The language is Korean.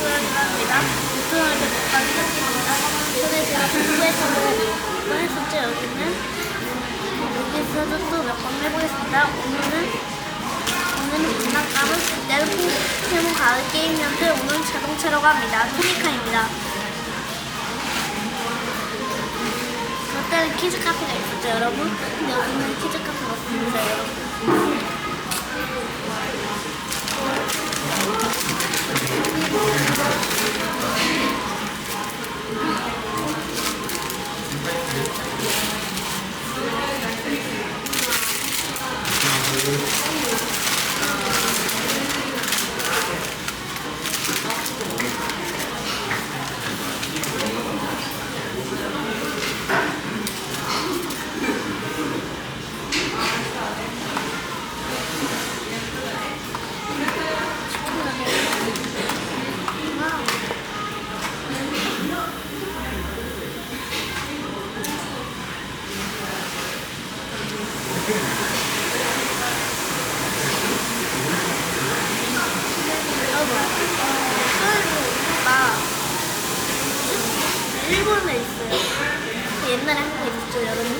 레스토랑을 합니다. 레스토랑에서 먹방 시작입니다. 전에 제가 공부에서 몇번 했었죠, 여기는. 여기서도 또 몇 번 해보겠습니다. 오늘은, 오늘은 장난감은 그대로 포켓몬 가을 게임이었는데 오늘은 자동차라고 합니다. 토미카입니다. 저 때는 키즈 카페가 있었죠, 여러분? 근데 여기는 키즈 카페가 없습니다. 일본에 있어요. 옛날에 한국에 있었죠, 여러분.